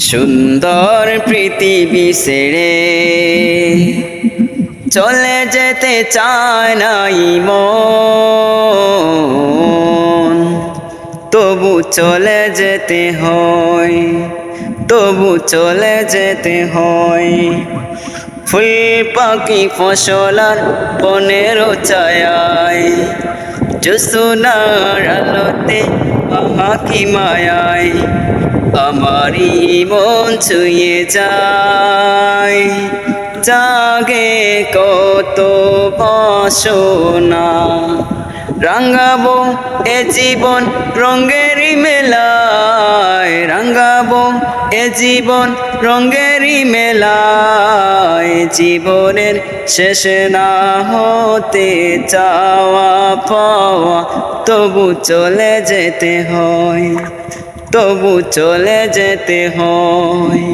সুন্দর পৃথিবী ছেড়ে চলে যেতে চায় নাই মন। তবু চলে যেতে হয়, তবু চলে যেতে হয়। ফুল পাখি ফসলার বনেরও ছায়ায় জোসনার আলোতে আহা কি মায়ায়, আমারই মন ছুঁয়ে যায়। জাগে কত বাসনা রাঙ্গাবো এ জীবন রঙ্গেরই মেলায় রাঙ্গাবো এ জীবন রঙ্গেরই মেলায়। জীবনের শেষ না হতে চাওয়া পাওয়া তবু চলে যেতে হয় তবু চলে যেতে হয়।